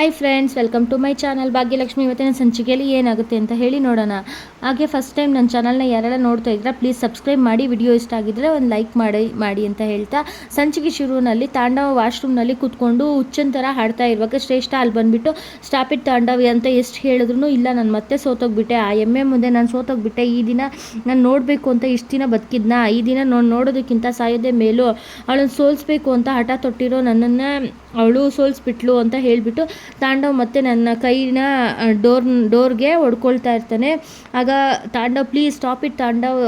Hi friends welcome to my channel Bhagyalakshmi ಇವತ್ತಿನ ಸಂಚಿಕೆಯಲ್ಲಿ ಏನಾಗುತ್ತೆ ಅಂತ ಹೇಳಿ ನೋಡೋಣ. ಹಾಗೆ ಫಸ್ಟ್ ಟೈಮ್ ನನ್ನ ಚಾನಲ್ನ ಯಾರೆಲ್ಲ ನೋಡ್ತಾ ಇದ್ರೆ ಪ್ಲೀಸ್ ಸಬ್ಸ್ಕ್ರೈಬ್ ಮಾಡಿ. ವಿಡಿಯೋ ಇಷ್ಟ ಆಗಿದ್ರೆ ಒಂದು ಲೈಕ್ ಮಾಡಿ ಮಾಡಿ ಅಂತ ಹೇಳ್ತಾ ಸಂಚಿಕೆ ಶುರುವಿನಲ್ಲಿ ತಾಂಡವ ವಾಶ್ರೂಮ್ನಲ್ಲಿ ಕೂತ್ಕೊಂಡು ಹುಚ್ಚನ್ ಥರ ಹಾಡ್ತಾ ಇರುವಾಗ ಶ್ರೇಷ್ಠ ಅಲ್ಲಿ ಬಂದುಬಿಟ್ಟು ಸ್ಟಾಪ್ ಇಟ್ ತಾಂಡವಿ ಅಂತ ಎಷ್ಟು ಹೇಳಿದ್ರು ಇಲ್ಲ, ನಾನು ಮತ್ತೆ ಸೋತೋಗ್ಬಿಟ್ಟೆ. ಆ ಎಮ್ಮೆ ಮುಂದೆ ನಾನು ಸೋತೋಗ್ಬಿಟ್ಟೆ. ಈ ದಿನ ನಾನು ನೋಡಬೇಕು ಅಂತ ಇಷ್ಟು ದಿನ ಬದುಕಿದ್ನ? ಈ ದಿನ ನೋಡೋದಕ್ಕಿಂತ ಸಾಯೋದೇ ಮೇಲು. ಅವಳನ್ನು ಸೋಲಿಸ್ಬೇಕು ಅಂತ ಹಠ ತೊಟ್ಟಿರೋ ನನ್ನನ್ನು ಅವಳು ಸೋಲಿಸ್ಬಿಟ್ಲು ಅಂತ ಹೇಳಿಬಿಟ್ಟು ತಾಂಡವ್ ಮತ್ತೆ ನನ್ನ ಕೈನ ಡೋರ್, ಡೋರ್ಗೆ ಹೊಡ್ಕೊಳ್ತಾ ಇರ್ತಾನೆ. ಆಗ Tandav, please stop it Tandav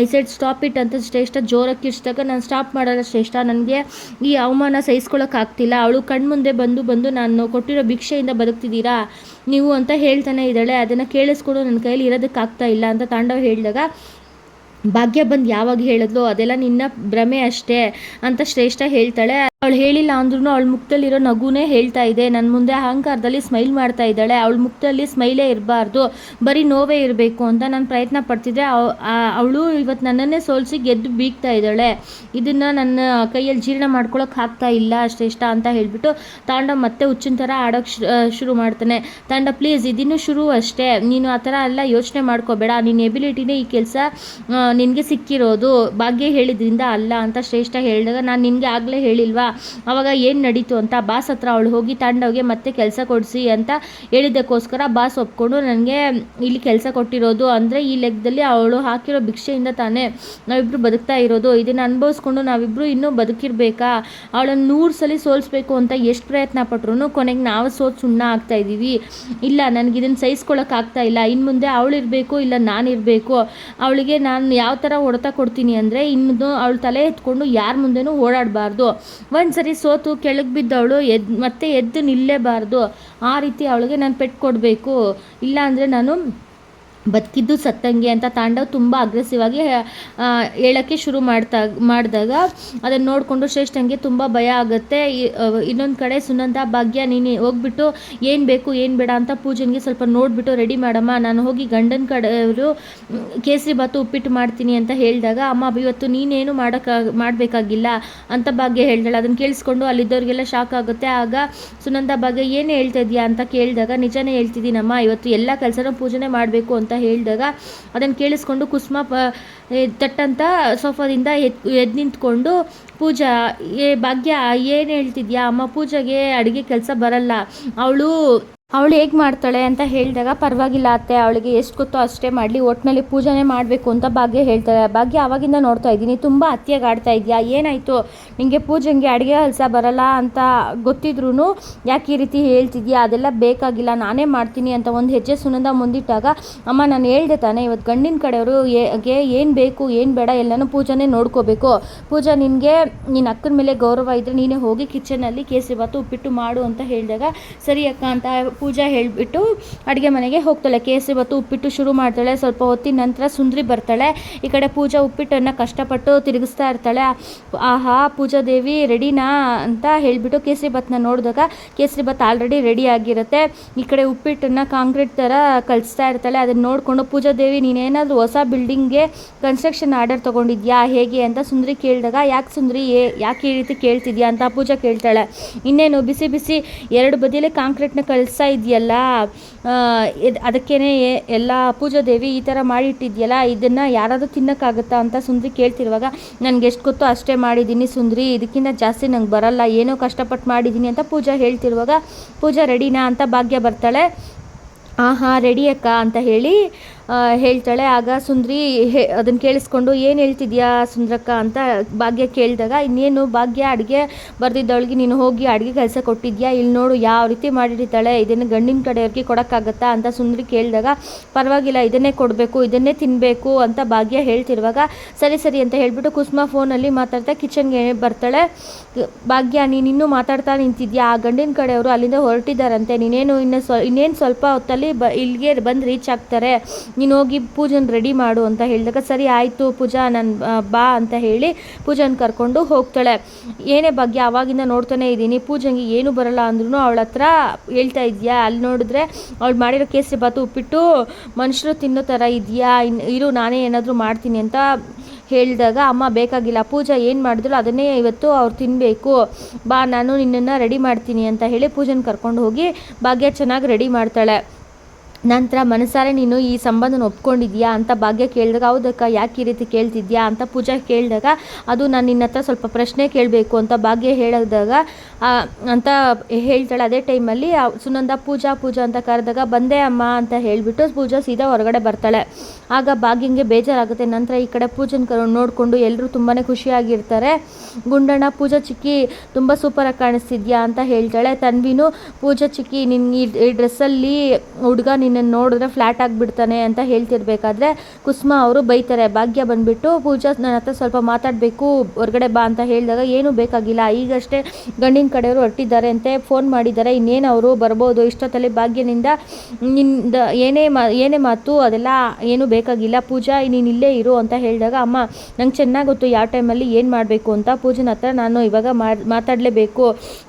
I said stop it ಅಂತ ಶ್ರೇಷ್ಠ ಜೋರಕ್ಕೆ ಇಷ್ಟಾಗ ನಾನು ಸ್ಟಾಪ್ ಮಾಡಲ್ಲ ಶ್ರೇಷ್ಠ. ನನಗೆ ಈ ಅವಮಾನ ಸಹಿಸ್ಕೊಳ್ಳೋಕ್ಕಾಗ್ತಿಲ್ಲ ಅವಳು ಕಣ್ಮುಂದೆ ಬಂದು ಬಂದು ನಾನು ಕೊಟ್ಟಿರೋ ಭಿಕ್ಷೆಯಿಂದ ಬದುಕ್ತಿದ್ದೀರಾ? ನೀವು ಅಂತ ಹೇಳ್ತಾನೆ ಇದ್ದಾಳೆ. ಅದನ್ನು ಕೇಳಿಸ್ಕೊಂಡು ನನ್ನ ಕೈಯಲ್ಲಿ ಇರೋದಕ್ಕಾಗ್ತಾ ಇಲ್ಲ ಅಂತ ತಾಂಡವ್ ಹೇಳಿದಾಗ, ಭಾಗ್ಯ ಬಂದು ಯಾವಾಗ ಹೇಳಿದ್ಲು? ಅದೆಲ್ಲ ನಿನ್ನ ಭ್ರಮೆ ಅಷ್ಟೇ ಅಂತ ಶ್ರೇಷ್ಠ ಹೇಳ್ತಾಳೆ. ಅವಳು ಹೇಳಿಲ್ಲ ಅಂದ್ರೂ ಅವಳ ಮುಖದಲ್ಲಿರೋ ನಗುನೇ ಹೇಳ್ತಾ ಇದೆ. ನನ್ನ ಮುಂದೆ ಅಹಂಕಾರದಲ್ಲಿ ಸ್ಮೈಲ್ ಮಾಡ್ತಾ ಇದ್ದಾಳೆ. ಅವಳ ಮುಖದಲ್ಲಿ ಸ್ಮೈಲೇ ಇರಬಾರ್ದು. ಬರೀ ನೋವೇ ಇರಬೇಕು ಅಂತ ನಾನು ಪ್ರಯತ್ನ ಪಡ್ತಿದ್ದೆ ಅವಳು ಇವತ್ತು ನನ್ನನ್ನೇ ಸೋಲಿಸಿ ಗೆದ್ದು ಬೀಗ್ತಾ ಇದ್ದಾಳೆ. ಇದನ್ನು ನನ್ನ ಕೈಯಲ್ಲಿ ಜೀರ್ಣ ಮಾಡ್ಕೊಳ್ಳೋಕೆ ಆಗ್ತಾ ಇಲ್ಲ, ಶ್ರೇಷ್ಠ ಅಂತ ಹೇಳಿಬಿಟ್ಟು ತಾಂಡ ಮತ್ತೆ ಹುಚ್ಚಿನ ಥರ ಆಡೋಕ್ಕೆ ಶುರು ಮಾಡ್ತಾನೆ. ತಾಂಡ, ಪ್ಲೀಸ್, ಇದನ್ನು ಶುರು ಅಷ್ಟೇ. ನೀನು ಆ ಥರ ಎಲ್ಲ ಯೋಚನೆ ಮಾಡ್ಕೋಬೇಡ. ನಿನ್ನ ಎಬಿಲಿಟಿನೇ ಈ ಕೆಲಸ ನಿನಗೆ ಸಿಕ್ಕಿರೋದು. ಭಾಗ್ಯ ಹೇಳಿದ್ರಿಂದ ಅಲ್ಲ ಅಂತ ಶ್ರೇಷ್ಠ ಹೇಳಿದಾಗ, ನಾನು ನಿನಗೆ ಆಗಲೇ ಹೇಳಿಲ್ವಾ? ಅವಾಗ ಏನು ನಡೀತು ಅಂತ ಬಾಸ್ ಹತ್ರ ಅವಳು ಹೋಗಿ ತಾಂಡವ್ಗೆ ಮತ್ತೆ ಕೆಲಸ ಕೊಡಿಸಿ ಅಂತ ಹೇಳಿದ್ದಕ್ಕೋಸ್ಕರ ಬಾಸ್ ಒಪ್ಕೊಂಡು ನನಗೆ ಇಲ್ಲಿ ಕೆಲಸ ಕೊಟ್ಟಿರೋದು ಅಂದರೆ ಈ ಲೆಕ್ಕದಲ್ಲಿ ಅವಳು ಹಾಕಿರೋ ಭಿಕ್ಷೆಯಿಂದ ತಾನೇ ನಾವಿಬ್ಬರು ಬದುಕ್ತಾ ಇರೋದು. ಇದನ್ನು ಅನುಭವಿಸ್ಕೊಂಡು ನಾವಿಬ್ಬರು ಇನ್ನೂ ಬದುಕಿರಬೇಕಾ? ಅವಳನ್ನು ನೂರು ಸಲ ಸೋಲಿಸ್ಬೇಕು ಅಂತ ಎಷ್ಟು ಪ್ರಯತ್ನ ಪಟ್ರು ಕೊನೆಗೆ ನಾವು ಸೋತ್ ಸುಣ್ಣ ಆಗ್ತಾ ಇದ್ದೀವಿ ಇಲ್ಲ, ನನಗೆ ಇದನ್ನು ಸಹಿಸ್ಕೊಳ್ಳೋಕ್ಕಾಗ್ತಾ ಇಲ್ಲ. ಇನ್ನು ಮುಂದೆ ಅವಳಿರಬೇಕು ಇಲ್ಲ ನಾನಿರಬೇಕು ಅವಳಿಗೆ ನಾನು ಯಾವ ಥರ ಹೊಡೆತ ಕೊಡ್ತೀನಿ ಅಂದರೆ ಇನ್ನು ಅವಳು ತಲೆ ಎತ್ಕೊಂಡು ಯಾರ ಮುಂದೆನೂ ಓಡಾಡಬಾರ್ದು. ಒಂದು ಸರಿ ಸೋತು ಕೆಳಗೆ ಬಿದ್ದವಳು, ಎದ್, ಮತ್ತೆ ಎದ್ದು ನಿಲ್ಲೇಬಾರ್ದು. ಆ ರೀತಿ ಅವಳಿಗೆ ನಾನು ಪೆಟ್ಟು ಕೊಡಬೇಕು. ಇಲ್ಲಾಂದರೆ ನಾನು ಬದುಕಿದ್ದು ಸತ್ತಂಗೆ ಅಂತ ತಾಂಡವ್ ತುಂಬ ಅಗ್ರೆಸಿವ್ ಆಗಿ ಹೇಳೋಕ್ಕೆ ಶುರು ಮಾಡ್ತಾ, ಮಾಡಿದಾಗ ಅದನ್ನು ನೋಡಿಕೊಂಡು ಶ್ರೇಷ್ಠಂಗೆ ತುಂಬ ಭಯ ಆಗುತ್ತೆ. ಇನ್ನೊಂದು ಕಡೆ ಸುನಂದ, ಭಾಗ್ಯ, ನೀನು ಹೋಗ್ಬಿಟ್ಟು ಏನು ಬೇಕು, ಏನು ಬೇಡ ಅಂತ ಪೂಜನ್ಗೆ ಸ್ವಲ್ಪ ನೋಡಿಬಿಟ್ಟು ರೆಡಿ ಮಾಡಮ್ಮ, ನಾನು ಹೋಗಿ ಗಂಡನ ಕಡೆಯವರು ಕೇಸರಿ ಬಾತು ಉಪ್ಪಿಟ್ಟು ಮಾಡ್ತೀನಿ ಅಂತ ಹೇಳಿದಾಗ, ಅಮ್ಮ ಇವತ್ತು ನೀನೇನು ಮಾಡೋಕ್ಕ ಮಾಡಬೇಕಾಗಿಲ್ಲ ಅಂತ ಭಾಗ್ಯ ಹೇಳ್ದಾಳೆ. ಅದನ್ನು ಕೇಳಿಸ್ಕೊಂಡು ಅಲ್ಲಿದ್ದವ್ರಿಗೆಲ್ಲ ಶಾಕ್ ಆಗುತ್ತೆ. ಆಗ ಸುನಂದ, ಭಾಗ್ಯ, ಏನು ಹೇಳ್ತಾ ಇದೆಯಾ ಅಂತ ಕೇಳಿದಾಗ, ನಿಜನೇ ಹೇಳ್ತಿದ್ದೀನಮ್ಮ, ಇವತ್ತು ಎಲ್ಲ ಕೆಲಸನೂ ಪೂಜನೆ ಮಾಡಬೇಕು ಅಂತ ಹೇಳಿದಾಗ ಅದನ್ನು ಕೇಳಿಸ್ಕೊಂಡು ಕುಸುಮ ತಟ್ಟಂತ ಸೋಫಾದಿಂದ ಎದ್ದು ಎದ್ದು ನಿಂತ್ಕೊಂಡು, ಪೂಜಾ, ಏ, ಭಾಗ್ಯ, ಏನು ಹೇಳ್ತಿದ್ಯಾ? ಅಮ್ಮ ಪೂಜೆಗೆ ಅಡುಗೆ ಕೆಲಸ ಬರಲ್ಲ. ಅವಳು ಅವಳು ಹೇಗೆ ಮಾಡ್ತಾಳೆ ಅಂತ ಹೇಳಿದಾಗ, ಪರವಾಗಿಲ್ಲ ಅತ್ತೆ, ಅವಳಿಗೆ ಎಷ್ಟು ಗೊತ್ತೋ ಅಷ್ಟೇ ಮಾಡಲಿ ಒಟ್ಟಿನಲ್ಲಿ ಪೂಜೆನೇ ಮಾಡಬೇಕು ಅಂತ ಭಾಗ್ಯ ಹೇಳ್ತಾಳೆ. ಭಾಗ್ಯ ಆವಾಗಿಂದ ನೋಡ್ತಾ ಇದ್ದೀನಿ, ತುಂಬ ಆಡ್ತಾ ಇದೆಯಾ, ಏನಾಯಿತು? ನಿಮಗೆ ಪೂಜೆಗೆ ಅಡುಗೆ ಕೆಲಸ ಬರಲ್ಲ ಅಂತ ಗೊತ್ತಿದ್ರೂ ಯಾಕೆ ಈ ರೀತಿ ಹೇಳ್ತಿದ್ಯಾ? ಅದೆಲ್ಲ ಬೇಕಾಗಿಲ್ಲ, ನಾನೇ ಮಾಡ್ತೀನಿ ಅಂತ ಒಂದು ಹೆಜ್ಜೆ ಸುನಂದ ಮುಂದಿಟ್ಟಾಗ, ಅಮ್ಮ ನಾನು ಹೇಳ್ದೆ ತಾನೆ ಇವತ್ತು ಗಂಡಿನ ಕಡೆಯವರು ಏನು ಬೇಕು, ಏನು ಬೇಡ, ಎಲ್ಲನೂ ಪೂಜೆನೇ ನೋಡ್ಕೋಬೇಕು. ಪೂಜಾ ನಿನಗೆ ನಿನ್ನ ಅಕ್ಕನ ಮೇಲೆ ಗೌರವ ಇದ್ದರೆ ನೀನೇ ಹೋಗಿ ಕಿಚನಲ್ಲಿ ಕೇಸರಿ ಬಾತು ಉಪ್ಪಿಟ್ಟು ಮಾಡು ಅಂತ ಹೇಳಿದಾಗ, ಸರಿ ಅಕ್ಕ ಅಂತ ಪೂಜಾ ಹೇಳಿಬಿಟ್ಟು ಅಡುಗೆ ಮನೆಗೆ ಹೋಗ್ತಾಳೆ. ಕೇಸರಿ ಬತ್ತು ಉಪ್ಪಿಟ್ಟು ಶುರು ಮಾಡ್ತಾಳೆ. ಸ್ವಲ್ಪ ಹೊತ್ತಿನ ನಂತರ ಸುಂದ್ರಿ ಬರ್ತಾಳೆ. ಈ ಕಡೆ ಪೂಜಾ ಉಪ್ಪಿಟ್ಟನ್ನು ಕಷ್ಟಪಟ್ಟು ತಿರುಗಿಸ್ತಾ ಇರ್ತಾಳೆ. ಆಹಾ, ಪೂಜಾ ದೇವಿ ರೆಡಿನಾ? ಅಂತ ಹೇಳಿಬಿಟ್ಟು ಕೇಸರಿ ಬತ್ನ ನೋಡಿದಾಗ ಕೇಸರಿ ಬತ್ ಆಲ್ರೆಡಿ ರೆಡಿ ಆಗಿರುತ್ತೆ. ಈ ಕಡೆ ಉಪ್ಪಿಟ್ಟನ್ನು ಕಾಂಕ್ರೀಟ್ ಥರ ಕಲಿಸ್ತಾ ಇರ್ತಾಳೆ. ಅದನ್ನು ನೋಡಿಕೊಂಡು, ಪೂಜಾ ದೇವಿ, ನೀನೇನಾದರೂ ಹೊಸ ಬಿಲ್ಡಿಂಗ್ಗೆ ಕನ್ಸ್ಟ್ರಕ್ಷನ್ ಆರ್ಡರ್ ತೊಗೊಂಡಿದ್ಯಾ? ಹೇಗೆ? ಅಂತ ಸುಂದ್ರಿ ಕೇಳಿದಾಗ, ಯಾಕೆ ಸುಂದ್ರಿ? ಯಾಕೆ ಈ ರೀತಿ ಕೇಳ್ತಿದ್ಯಾ? ಅಂತ ಪೂಜಾ ಕೇಳ್ತಾಳೆ. ಇನ್ನೇನು, ಬಿಸಿ ಬಿಸಿ ಎರಡು ಬದಿಯಲ್ಲಿ ಕಾಂಕ್ರೀಟ್ನ ಕಳಿಸ್ತಾ ಇದೆಯಲ್ಲ? ಅದಕ್ಕೇ ಎಲ್ಲ ಪೂಜಾ ದೇವಿ ಈ ಥರ ಮಾಡಿಟ್ಟಿದ್ಯಲ್ಲ, ಇದನ್ನು ಯಾರಾದರೂ ತಿನ್ನೋಕ್ಕಾಗುತ್ತಾ ಅಂತ ಸುಂದ್ರಿ ಕೇಳ್ತಿರುವಾಗ, ನನಗೆ ಎಷ್ಟು ಗೊತ್ತೋ ಅಷ್ಟೇ ಮಾಡಿದ್ದೀನಿ ಸುಂದ್ರಿ, ಇದಕ್ಕಿಂತ ಜಾಸ್ತಿ ನಂಗೆ ಬರಲ್ಲ, ಏನೋ ಕಷ್ಟಪಟ್ಟು ಮಾಡಿದ್ದೀನಿ ಅಂತ ಪೂಜಾ ಹೇಳ್ತಿರುವಾಗ, ಪೂಜಾ ರೆಡಿನಾ ಅಂತ ಭಾಗ್ಯ ಬರ್ತಾಳೆ. ಆಹಾ, ರೆಡಿ ಅಕ್ಕ ಅಂತ ಹೇಳಿ ಹೇಳ್ತಾಳೆ. ಆಗ ಸುಂದ್ರಿ ಹೇ ಅದನ್ನು ಕೇಳಿಸ್ಕೊಂಡು, ಏನು ಹೇಳ್ತಿದ್ಯಾ ಸುಂದ್ರಕ್ಕ? ಅಂತ ಭಾಗ್ಯ ಕೇಳಿದಾಗ, ಇನ್ನೇನು ಭಾಗ್ಯ ಅಡುಗೆ ಬರೆದಿದ್ದವಳಿಗೆ ನೀನು ಹೋಗಿ ಅಡುಗೆ ಕೆಲಸ ಕೊಟ್ಟಿದ್ಯಾ? ಇಲ್ಲಿ ನೋಡು, ಯಾವ ರೀತಿ ಮಾಡಿರ್ತಾಳೆ ಇದನ್ನು ಗಂಡಿನ ಕಡೆಯವ್ರಿಗೆ ಕೊಡೋಕ್ಕಾಗತ್ತಾ? ಅಂತ ಸುಂದ್ರಿ ಕೇಳಿದಾಗ, ಪರವಾಗಿಲ್ಲ, ಇದನ್ನೇ ಕೊಡಬೇಕು, ಇದನ್ನೇ ತಿನ್ನಬೇಕು ಅಂತ ಭಾಗ್ಯ ಹೇಳ್ತಿರುವಾಗ, ಸರಿ ಸರಿ, ಅಂತ ಹೇಳಿಬಿಟ್ಟು ಕುಸುಮ ಫೋನಲ್ಲಿ ಮಾತಾಡ್ತಾ ಕಿಚನ್ಗೆ ಬರ್ತಾಳೆ. ಭಾಗ್ಯ, ನೀನು ಇನ್ನೂ ಮಾತಾಡ್ತಾ ನಿಂತಿದ್ಯಾ? ಆ ಗಂಡಿನ ಕಡೆಯವರು ಅಲ್ಲಿಂದ ಹೊರಟಿದ್ದಾರಂತೆ. ನೀನೇನು ಇನ್ನೂ ಸ್ವ, ಇನ್ನೇನು ಸ್ವಲ್ಪ ಹೊತ್ತಲ್ಲಿ ಬ, ಇಲ್ಲಿಗೆ ಬಂದು ರೀಚ್ ಆಗ್ತಾರೆ. ನೀನು ಹೋಗಿ ಪೂಜನ್ ರೆಡಿ ಮಾಡು ಅಂತ ಹೇಳಿದಾಗ, ಸರಿ ಆಯಿತು ಪೂಜಾ, ನಾನು ಬಾ ಅಂತ ಹೇಳಿ ಪೂಜನ್ ಕರ್ಕೊಂಡು ಹೋಗ್ತಾಳೆ. ಏನೇ ಭಾಗ್ಯ ಆವಾಗಿಂದ ನೋಡ್ತಾನೆ ಇದ್ದೀನಿ. ಪೂಜಂಗೆ ಏನು ಬರಲ್ಲ ಅಂದ್ರೂ ಅವಳ ಹತ್ರ ಹೇಳ್ತಾ ಇದೆಯಾ? ಅಲ್ಲಿ ನೋಡಿದ್ರೆ ಅವಳು ಮಾಡಿರೋ ಕೇಸರಿ ಬಾತು ಉಪ್ಪಿಟ್ಟು ಮನುಷ್ಯರು ತಿನ್ನೋ ಥರ ಇದೆಯಾ? ಇರು, ನಾನೇ ಏನಾದರೂ ಮಾಡ್ತೀನಿ ಅಂತ ಹೇಳಿದಾಗ, ಅಮ್ಮ, ಬೇಕಾಗಿಲ್ಲ. ಪೂಜಾ ಏನು ಮಾಡಿದ್ರು ಅದನ್ನೇ ಇವತ್ತು ಅವ್ರು ತಿನ್ನಬೇಕು ಬಾ, ನಾನು ನಿನ್ನನ್ನು ರೆಡಿ ಮಾಡ್ತೀನಿ ಅಂತ ಹೇಳಿ ಪೂಜೆನ ಕರ್ಕೊಂಡು ಹೋಗಿ ಭಾಗ್ಯ ಚೆನ್ನಾಗಿ ರೆಡಿ ಮಾಡ್ತಾಳೆ. ನಂತರ ಮನಸಾರೆ ನೀನು ಈ ಸಂಬಂಧನ ಒಪ್ಕೊಂಡಿದ್ಯಾ ಅಂತ ಭಾಗ್ಯ ಕೇಳಿದಾಗ, ಹೌದಕ್ಕ, ಯಾಕೆ ಈ ರೀತಿ ಕೇಳ್ತಿದ್ಯಾ ಅಂತ ಪೂಜಾ ಕೇಳಿದಾಗ, ಅದು ನಾನು ನಿನ್ನ ಹತ್ರ ಸ್ವಲ್ಪ ಪ್ರಶ್ನೆ ಕೇಳಬೇಕು, ಅಂತ ಭಾಗ್ಯ ಹೇಳಿದಾಗ ಅಂತ ಹೇಳ್ತಾಳೆ. ಅದೇ ಟೈಮಲ್ಲಿ ಸುನಂದ, ಪೂಜಾ ಪೂಜಾ, ಅಂತ ಕರೆದಾಗ, ಬಂದೆ ಅಮ್ಮ, ಅಂತ ಹೇಳಿಬಿಟ್ಟು ಪೂಜಾ ಸೀದಾ ಹೊರಗಡೆ ಬರ್ತಾಳೆ. ಆಗ ಭಾಗ್ಯಂಗೆ ಬೇಜಾರಾಗುತ್ತೆ. ನಂತರ ಈ ಕಡೆ ಪೂಜನ್ ಕರ್ ನೋಡಿಕೊಂಡು ಎಲ್ಲರೂ ತುಂಬಾ ಖುಷಿಯಾಗಿರ್ತಾರೆ. ಗುಂಡಣ್ಣ, ಪೂಜಾ ಚಿಕ್ಕಿ ತುಂಬ ಸೂಪರಾಗಿ ಕಾಣಿಸ್ತಿದ್ಯಾ? ಅಂತ ಹೇಳ್ತಾಳೆ. ತನ್ವಿನೂ, ಪೂಜಾ ಚಿಕ್ಕಿ ನಿನ್ನ ಈ ಡ್ರೆಸ್ಸಲ್ಲಿ ಹುಡುಗ ನಿನ್ನನ್ನು ನೋಡಿದ್ರೆ ಫ್ಲ್ಯಾಟ್ ಆಗಿಬಿಡ್ತಾನೆ ಅಂತ ಹೇಳ್ತಿರ್ಬೇಕಾದ್ರೆ ಕುಸುಮ ಅವರು ಬೈತಾರೆ, ಭಾಗ್ಯ ಬಂದುಬಿಟ್ಟು, ಪೂಜಾ ನನ್ನ ಹತ್ರ ಸ್ವಲ್ಪ ಮಾತಾಡಬೇಕು, ಹೊರಗಡೆ ಬಾ ಅಂತ ಹೇಳಿದಾಗ ಏನೂ ಬೇಕಾಗಿಲ್ಲ, ಈಗಷ್ಟೇ ಗಂಡಿನ ಕಡೆಯವರು ಹೊರಟಿದ್ದಾರೆ ಅಂತೆ ಫೋನ್ ಮಾಡಿದ್ದಾರೆ, ಇನ್ನೇನು ಅವರು ಬರ್ಬೋದು, ಇಷ್ಟೊತ್ತಲ್ಲಿ ಭಾಗ್ಯನಿಂದ ನಿಂದ ಏನೇ ಮಾ, ಏನೇ ಮಾತು, ಅದೆಲ್ಲ ಏನೂ ಬೇಕಾಗಿಲ್ಲ, ಪೂಜಾ ನೀನು ಇಲ್ಲೇ ಇರು ಅಂತ ಹೇಳಿದಾಗ, ಅಮ್ಮ, ನಂಗೆ ಚೆನ್ನಾಗಿ ಗೊತ್ತು, ಯಾವ ಟೈಮಲ್ಲಿ ಏನು ಮಾಡಬೇಕು ಅಂತ, ಪೂಜನ ಹತ್ರ ನಾನು ಇವಾಗ ಮಾತಾಡಲೇಬೇಕು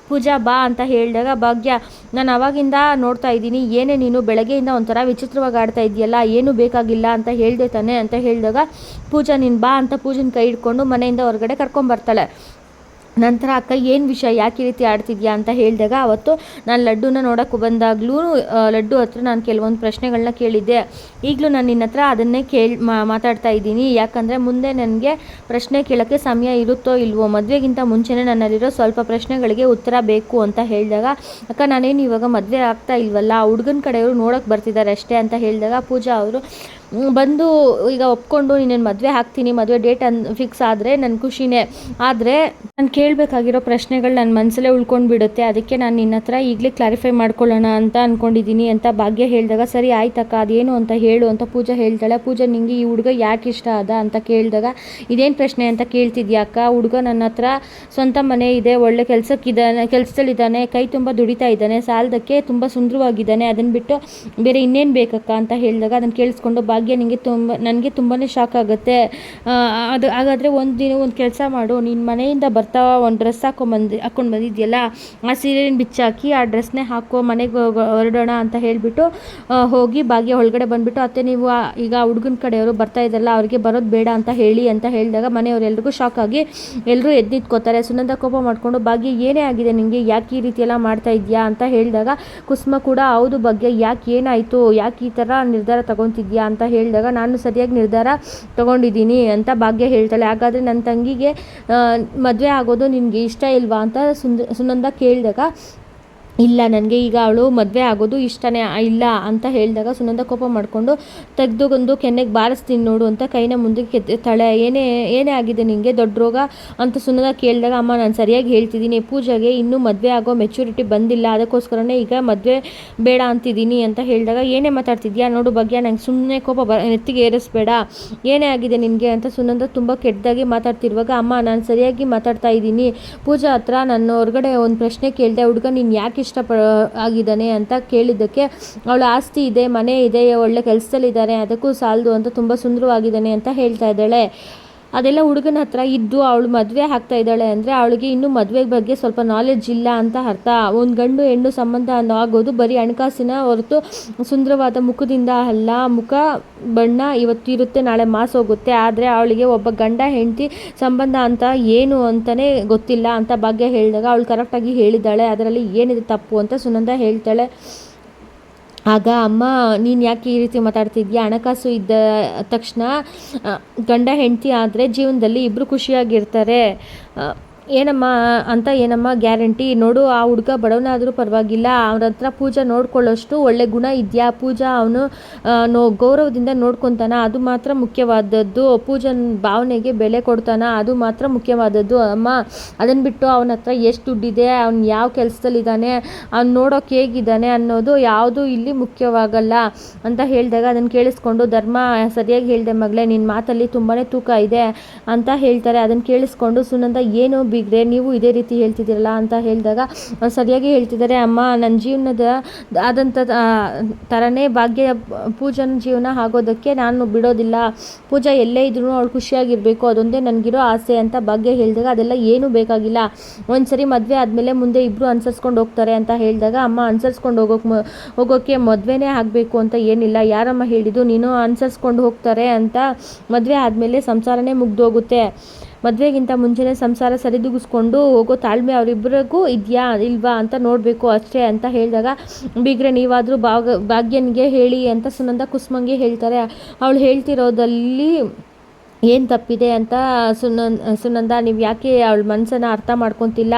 ಪೂಜಾ ಬಾ ಅಂತ ಹೇಳಿದಾಗ, ಭಾಗ್ಯ, ನಾನು ಅವಾಗಿಂದ ನೋಡ್ತಾ ಇದ್ದೀನಿ, ಏನೇ ನೀನು ಬೆಳಗ್ಗೆಯಿಂದ ಒಂಥರ ವಿಚಿತ್ರವಾಗಿ ಆಡ್ತಾ ಇದೆಯಲ್ಲ ಏನೂ ಬೇಕಾಗಿಲ್ಲ ಅಂತ ಹೇಳಿದೆ ತಾನೆ ಅಂತ ಹೇಳಿದಾಗ, ಪೂಜಾ ನೀನು ಬಾ ಅಂತ ಪೂಜನ ಕೈ ಹಿಡ್ಕೊಂಡು ಮನೆಯಿಂದ ಹೊರಗಡೆ ಕರ್ಕೊಂಬರ್ತಾಳೆ. ನಂತರ ಅಕ್ಕ, ಏನು ವಿಷಯ? ಯಾಕೆ ರೀತಿ ಆಡ್ತಿದ್ಯಾ? ಅಂತ ಹೇಳಿದಾಗ, ಅವತ್ತು ನಾನು ಲಡ್ಡುನ ನೋಡೋಕ್ಕೆ ಬಂದಾಗಲೂ ಲಡ್ಡು ಹತ್ರ ನಾನು ಕೆಲವೊಂದು ಪ್ರಶ್ನೆಗಳನ್ನ ಕೇಳಿದ್ದೆ. ಈಗಲೂ ನಾನು ನಿನ್ನ ಹತ್ರ ಅದನ್ನೇ ಕೇಳಿ ಮಾತಾಡ್ತಾ ಇದ್ದೀನಿ. ಯಾಕಂದರೆ ಮುಂದೆ ನನಗೆ ಪ್ರಶ್ನೆ ಕೇಳೋಕ್ಕೆ ಸಮಯ ಇರುತ್ತೋ ಇಲ್ವೋ, ಮದುವೆಗಿಂತ ಮುಂಚೆನೇ ನನ್ನಲ್ಲಿರೋ ಸ್ವಲ್ಪ ಪ್ರಶ್ನೆಗಳಿಗೆ ಉತ್ತರ ಬೇಕು ಅಂತ ಹೇಳಿದಾಗ, ಅಕ್ಕ, ನಾನೇನು ಇವಾಗ ಮದುವೆ ಆಗ್ತಾ ಇಲ್ವಲ್ಲ? ಹುಡುಗನ ಕಡೆಯವರು ನೋಡೋಕ್ಕೆ ಬರ್ತಿದ್ದಾರೆ ಅಷ್ಟೇ ಅಂತ ಹೇಳಿದಾಗ, ಪೂಜಾ ಅವರು ಬಂದು ಈಗ ಒಪ್ಕೊಂಡು ನೀನೇನು ಮದುವೆ ಹಾಕ್ತೀನಿ, ಮದುವೆ ಡೇಟ್ ಅನ್ ಫಿಕ್ಸ್ ಆದರೆ ನನ್ನ ಖುಷಿನೇ. ಆದರೆ ನಾನು ಕೇಳಬೇಕಾಗಿರೋ ಪ್ರಶ್ನೆಗಳು ನನ್ನ ಮನಸ್ಸಲ್ಲೇ ಉಳ್ಕೊಂಡು ಬಿಡುತ್ತೆ. ಅದಕ್ಕೆ ನಾನು ನಿನ್ನ ಹತ್ರ ಈಗಲೇ ಕ್ಲಾರಿಫೈ ಮಾಡ್ಕೊಳ್ಳೋಣ ಅಂತ ಅಂದ್ಕೊಂಡಿದ್ದೀನಿ ಅಂತ ಭಾಗ್ಯ ಹೇಳಿದಾಗ, ಸರಿ ಆಯ್ತಕ್ಕ, ಅದೇನು ಅಂತ ಹೇಳು ಅಂತ ಪೂಜಾ ಹೇಳ್ತಾಳೆ. ಪೂಜಾ, ನಿಂಗೆ ಈ ಹುಡುಗ ಯಾಕೆ ಇಷ್ಟ ಅದ? ಅಂತ ಕೇಳಿದಾಗ, ಇದೇನು ಪ್ರಶ್ನೆ ಅಂತ ಕೇಳ್ತಿದ್ಯಾ ಅಕ್ಕ ಹುಡುಗ ನನ್ನ ಹತ್ರ ಸ್ವಂತ ಮನೆ ಇದೆ, ಒಳ್ಳೆ ಕೆಲಸಕ್ಕಿದ್ದಾನೆ, ಕೆಲಸದಲ್ಲಿದ್ದಾನೆ, ಕೈ ತುಂಬ ದುಡಿತಾ ಇದ್ದಾನೆ, ಸಾಲದಕ್ಕೆ ತುಂಬ ಸುಂದರವಾಗಿದ್ದಾನೆ ಅದನ್ನು ಬಿಟ್ಟು ಬೇರೆ ಇನ್ನೇನು ಬೇಕಕ್ಕ? ಅಂತ ಹೇಳಿದಾಗ ಅದನ್ನು ಕೇಳಿಸ್ಕೊಂಡು ಭಾಗ್ಯ ನಿಂಗೆ ತುಂಬ, ನನಗೆ ತುಂಬಾ ಶಾಕ್ ಆಗುತ್ತೆ. ಅದು ಹಾಗಾದರೆ ಒಂದು ದಿನ ಒಂದು ಕೆಲಸ ಮಾಡು. ನಿನ್ನ ಮನೆಯಿಂದ ಬರ್ತಾ ಒಂದು ಡ್ರೆಸ್ ಹಾಕೊಂಬಂದು ಹಾಕೊಂಡು ಬಂದಿದ್ಯಲ್ಲ, ಆ ಸೀರೆನ ಬಿಚ್ಚಾಕಿ ಆ ಡ್ರೆಸ್ನೇ ಹಾಕೋ, ಮನೆಗೆ ಹೊರಡೋಣ ಅಂತ ಹೇಳಿಬಿಟ್ಟು ಹೋಗಿ ಭಾಗ್ಯ ಒಳಗಡೆ ಬಂದುಬಿಟ್ಟು, ಅತ್ತೆ, ನೀವು ಈಗ ಹುಡುಗನ ಕಡೆಯವರು ಬರ್ತಾ ಇದ್ದಲ್ಲ ಅವ್ರಿಗೆ ಬರೋದು ಬೇಡ ಅಂತ ಹೇಳಿ ಅಂತ ಹೇಳಿದಾಗ ಮನೆಯವರೆಲ್ರಿಗೂ ಶಾಕ್ ಆಗಿ ಎಲ್ಲರೂ ಎದ್ದು ನಿಂತ್ಕೋತಾರೆ ಸುನಂದ ಕೋಪ ಮಾಡಿಕೊಂಡು, ಭಾಗ್ಯ, ಏನೇ ಆಗಿದೆ ನಿಮಗೆ ಯಾಕೆ ಈ ರೀತಿ ಎಲ್ಲ ಮಾಡ್ತಾ ಇದೆಯಾ? ಅಂತ ಹೇಳಿದಾಗ, ಕುಸುಮ ಕೂಡ, ಹೌದು ಬಗ್ಗೆ ಯಾಕೆ ಏನಾಯಿತು? ಯಾಕೆ ಈ ಥರ ನಿರ್ಧಾರ ತಗೊತಿದ್ಯಾ? ಅಂತ ಹೇಳಿದಾಗ ನಾನು ಸರಿಯಾಗಿ ನಿರ್ಧಾರ ತಗೊಂಡಿದ್ದೀನಿ ಅಂತ ಭಾಗ್ಯ ಹೇಳ್ತಾಳೆ. ಹಾಗಾದರೆ ನನ್ನ ತಂಗಿಗೆ ಮದುವೆ ಆಗೋದು ನಿನಗೆ ಇಷ್ಟ ಇಲ್ವಾ ಅಂತ ಸುಂದ, ಸುನಂದ ಕೇಳಿದಾಗ ಇಲ್ಲ, ನನಗೆ ಈಗ ಅವಳು ಮದುವೆ ಆಗೋದು ಇಷ್ಟನೇ ಇಲ್ಲ ಅಂತ ಹೇಳಿದಾಗ ಸುನಂದ ಕೋಪ ಮಾಡಿಕೊಂಡು ತೆಗೆದುಕೊಂಡು ಕೆನ್ನೆಗೆ ಬಾರಿಸ್ತೀನಿ ನೋಡು ಅಂತ ಕೈನ ಮುಂದಕ್ಕೆ ತಳೆ ಏನೇ ಏನೇ ಆಗಿದೆ ನಿನಗೆ ದೊಡ್ಡ ರೋಗ ಅಂತ ಸುನಂದ ಕೇಳಿದಾಗ, ಅಮ್ಮ, ನಾನು ಸರಿಯಾಗಿ ಹೇಳ್ತಿದ್ದೀನಿ. ಪೂಜೆಗೆ ಇನ್ನೂ ಮದುವೆ ಆಗೋ ಮೆಚುರಿಟಿ ಬಂದಿಲ್ಲ. ಅದಕ್ಕೋಸ್ಕರನೇ ಈಗ ಮದುವೆ ಬೇಡ ಅಂತಿದ್ದೀನಿ ಅಂತ ಹೇಳಿದಾಗ, ಏನೇ ಮಾತಾಡ್ತಿದ್ಯಾ? ನೋಡು ಬಗ್ಗೆ ನಂಗೆ ಸುಮ್ಮನೆ ಕೋಪ ಬ, ನೆತ್ತಿಗೆ ಏರಿಸ್ಬೇಡ. ಏನೇ ಆಗಿದೆ ನಿನಗೆ? ಅಂತ ಸುನಂದ ತುಂಬ ಕೆಟ್ಟದಾಗಿ ಮಾತಾಡ್ತಿರುವಾಗ, ಅಮ್ಮ, ನಾನು ಸರಿಯಾಗಿ ಮಾತಾಡ್ತಾ ಇದ್ದೀನಿ. ಪೂಜಾ ಹತ್ರ ನಾನು ಹೊರಗಡೆ ಒಂದು ಪ್ರಶ್ನೆ ಕೇಳಿದೆ, ಹುಡುಗ ನೀನು ಯಾಕೆ ಇಷ್ಟಪ ಆಗಿದ್ದಾನೆ ಅಂತ ಕೇಳಿದ್ದಕ್ಕೆ ಅವಳ ಆಸ್ತಿ ಇದೆ, ಮನೆ ಇದೆ, ಒಳ್ಳೆ ಕೆಲಸದಲ್ಲಿದ್ದಾನೆ, ಅದಕ್ಕೂ ಸಾಲದು ಅಂತ ತುಂಬ ಸುಂದರವಾಗಿದ್ದಾನೆ ಅಂತ ಹೇಳ್ತಾ ಇದ್ದಾಳೆ. ಅದೆಲ್ಲ ಹುಡುಗನ ಹತ್ರ ಇದ್ದು ಅವಳು ಮದುವೆ ಆಗ್ತಾ ಇದ್ದಾಳೆ ಅಂದರೆ ಅವಳಿಗೆ ಇನ್ನೂ ಮದುವೆ ಬಗ್ಗೆ ಸ್ವಲ್ಪ ನಾಲೆಡ್ಜ್ ಇಲ್ಲ ಅಂತ ಅರ್ಥ. ಒಂದು ಗಂಡು ಹೆಣ್ಣು ಸಂಬಂಧ ಆಗೋದು ಬರೀ ಹಣಕಾಸಿನ ಹೊರತು ಸುಂದರವಾದ ಮುಖದಿಂದ ಅಲ್ಲ. ಮುಖ, ಬಣ್ಣ ಇವತ್ತು ಇರುತ್ತೆ, ನಾಳೆ ಮಾಸ ಹೋಗುತ್ತೆ. ಆದರೆ ಅವಳಿಗೆ ಒಬ್ಬ ಗಂಡ ಹೆಂಡತಿ ಸಂಬಂಧ ಅಂತ ಏನು ಅಂತಲೇ ಗೊತ್ತಿಲ್ಲ ಅಂತ ಭಾಗ್ಯ ಹೇಳಿದಾಗ ಅವಳು ಕರೆಕ್ಟಾಗಿ ಹೇಳಿದ್ದಾಳೆ. ಅದರಲ್ಲಿ ಏನಿದೆ ತಪ್ಪು ಅಂತ ಸುನಂದ ಹೇಳ್ತಾಳೆ. ಆಗ ಅಮ್ಮ, ನೀನು ಯಾಕೆ ಈ ರೀತಿ ಮಾತಾಡ್ತಿದ್ಯಾ? ಹಣಕಾಸು ಇದ್ದ ತಕ್ಷಣ ಗಂಡ ಹೆಂಡತಿ ಆದರೆ ಜೀವನದಲ್ಲಿ ಇಬ್ಬರು ಖುಷಿಯಾಗಿರ್ತಾರೆ. ಏನಮ್ಮ ಅಂತ ಏನಮ್ಮ ಗ್ಯಾರಂಟಿ? ನೋಡು, ಆ ಹುಡುಗ ಬಡವನಾದರೂ ಪರವಾಗಿಲ್ಲ. ಅವ್ರ ಹತ್ರ ಪೂಜಾ ನೋಡ್ಕೊಳ್ಳೋಷ್ಟು ಒಳ್ಳೆ ಗುಣ ಇದೆಯಾ? ಪೂಜಾ ಅವನು ನೋ, ಗೌರವದಿಂದ ನೋಡ್ಕೊತಾನ? ಅದು ಮಾತ್ರ ಮುಖ್ಯವಾದದ್ದು. ಪೂಜನ್ ಭಾವನೆಗೆ ಬೆಲೆ ಕೊಡ್ತಾನ? ಅದು ಮಾತ್ರ ಮುಖ್ಯವಾದದ್ದು. ಅಮ್ಮ ಅದನ್ನು ಬಿಟ್ಟು ಅವನ ಹತ್ರ ಎಷ್ಟು ದುಡ್ಡಿದೆ? ಅವ್ನು ಯಾವ ಕೆಲಸದಲ್ಲಿದ್ದಾನೆ ಅವ್ನು ನೋಡೋಕೆ ಹೇಗಿದ್ದಾನೆ ಅನ್ನೋದು ಯಾವುದು ಇಲ್ಲಿ ಮುಖ್ಯವಾಗಲ್ಲ ಅಂತ ಹೇಳಿದಾಗ ಅದನ್ನು ಕೇಳಿಸ್ಕೊಂಡು, ಧರ್ಮ, ಸರಿಯಾಗಿ ಹೇಳಿದೆ ಮಗಳೇ ನಿನ್ನ ಮಾತಲ್ಲಿ ತುಂಬಾ ತೂಕ ಇದೆ ಅಂತ ಹೇಳ್ತಾರೆ. ಅದನ್ನು ಕೇಳಿಸ್ಕೊಂಡು ಸುನಂದ, ಏನು ಬಿ ಬೀಗ್ರೆ ನೀವು ಇದೇ ರೀತಿ ಹೇಳ್ತಿದ್ದೀರಲ್ಲ ಅಂತ ಹೇಳಿದಾಗ ಸರಿಯಾಗಿ ಹೇಳ್ತಿದ್ದಾರೆ. ಅಮ್ಮ ನನ್ನ ಜೀವನದ ಆದಂಥ ಥರನೇ ಭಾಗ್ಯ ಪೂಜನ ಜೀವನ ಆಗೋದಕ್ಕೆ ನಾನು ಬಿಡೋದಿಲ್ಲ. ಪೂಜಾ ಎಲ್ಲೇ ಇದ್ರೂ ಅವಳು ಖುಷಿಯಾಗಿರಬೇಕು. ಅದೊಂದೇ ನನಗಿರೋ ಆಸೆ ಅಂತ ಭಾಗ್ಯ ಹೇಳಿದಾಗ ಅದೆಲ್ಲ ಏನೂ ಬೇಕಾಗಿಲ್ಲ. ಒಂದ್ಸರಿ ಮದುವೆ ಆದಮೇಲೆ ಮುಂದೆ ಇಬ್ಬರು ಅನುಸರಿಸ್ಕೊಂಡು ಹೋಗ್ತಾರೆ ಅಂತ ಹೇಳಿದಾಗ, ಅಮ್ಮ, ಅನುಸರಿಸ್ಕೊಂಡು ಹೋಗೋಕೆ ಹೋಗೋಕ್ಕೆ ಮದುವೆನೇ ಆಗಬೇಕು ಅಂತ ಏನಿಲ್ಲ. ಯಾರಮ್ಮ ಹೇಳಿದ್ದು? ನೀನು ಅನುಸರಿಸ್ಕೊಂಡು ಹೋಗ್ತಾರೆ ಅಂತ ಮದುವೆ ಆದಮೇಲೆ ಸಂಸಾರನೇ ಮುಗ್ದೋಗುತ್ತೆ. ಮದುವೆಗಿಂತ ಮುಂಚೆನೇ ಸಂಸಾರ ಸರಿದುಗಿಸ್ಕೊಂಡು ಹೋಗೋ ತಾಳ್ಮೆ ಅವರಿಬ್ಬರಿಗೂ ಇದೆಯಾ, ಇಲ್ವಾ ಅಂತ ನೋಡಬೇಕು ಅಷ್ಟೇ ಅಂತ ಹೇಳಿದಾಗ, ಬೀಗ್ರೆ ನೀವಾದರೂ ಭಾಗ, ಭಾಗ್ಯನಿಗೆ ಹೇಳಿ ಅಂತ ಸುನಂದ ಕುಸ್ಮಂಗೆ ಹೇಳ್ತಾರೆ. ಅವಳು ಹೇಳ್ತಿರೋದಲ್ಲಿ ಏನು ತಪ್ಪಿದೆ ಅಂತ ಸುನನ್, ಸುನಂದ, ನೀವು ಯಾಕೆ ಅವಳ ಮನಸ್ಸನ್ನು ಅರ್ಥ ಮಾಡ್ಕೊತಿಲ್ಲ?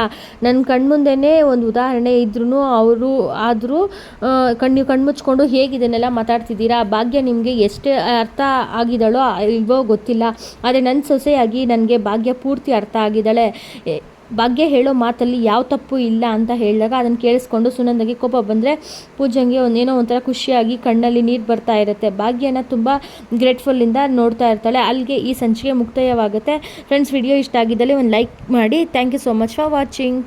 ನನ್ನ ಕಣ್ಮುಂದೆನೇ ಒಂದು ಉದಾಹರಣೆ ಇದ್ರೂ ಅವರು ಆದರೂ ಕಣ್ಣು ಕಣ್ಮುಚ್ಕೊಂಡು ಹೇಗಿದನ್ನೆಲ್ಲ ಮಾತಾಡ್ತಿದ್ದೀರಾ? ಭಾಗ್ಯ ನಿಮಗೆ ಎಷ್ಟೇ ಅರ್ಥ ಆಗಿದ್ದಾಳೋ ಇಲ್ವೋ ಗೊತ್ತಿಲ್ಲ. ಆದರೆ ನನ್ನ ಸೊಸೆಯಾಗಿ ನನಗೆ ಭಾಗ್ಯ ಪೂರ್ತಿ ಅರ್ಥ ಆಗಿದ್ದಾಳೆ. ಭಾಗ್ಯ ಹೇಳೋ ಮಾತಲ್ಲಿ ಯಾವ ತಪ್ಪು ಇಲ್ಲ ಅಂತ ಹೇಳಿದಾಗ ಅದನ್ನು ಕೇಳಿಸ್ಕೊಂಡು ಸುನಂದಗೆ ಕೋಪ ಬಂದರೆ, ಪೂಜಂಗೆ ಒಂದೇನೋ ಒಂಥರ ಖುಷಿಯಾಗಿ ಕಣ್ಣಲ್ಲಿ ನೀರು ಬರ್ತಾ ಇರುತ್ತೆ. ಭಾಗ್ಯನ ತುಂಬ ಗ್ರೇಟ್ಫುಲ್ಲಿಂದ ನೋಡ್ತಾ ಇರ್ತಾಳೆ. ಅಲ್ಲಿಗೆ ಈ ಸಂಚಿಕೆ ಮುಕ್ತಾಯವಾಗುತ್ತೆ. ಫ್ರೆಂಡ್ಸ್ ವಿಡಿಯೋ ಇಷ್ಟ ಆಗಿದ್ದಲ್ಲಿ ಒಂದು ಲೈಕ್ ಮಾಡಿ. Thank you so much for watching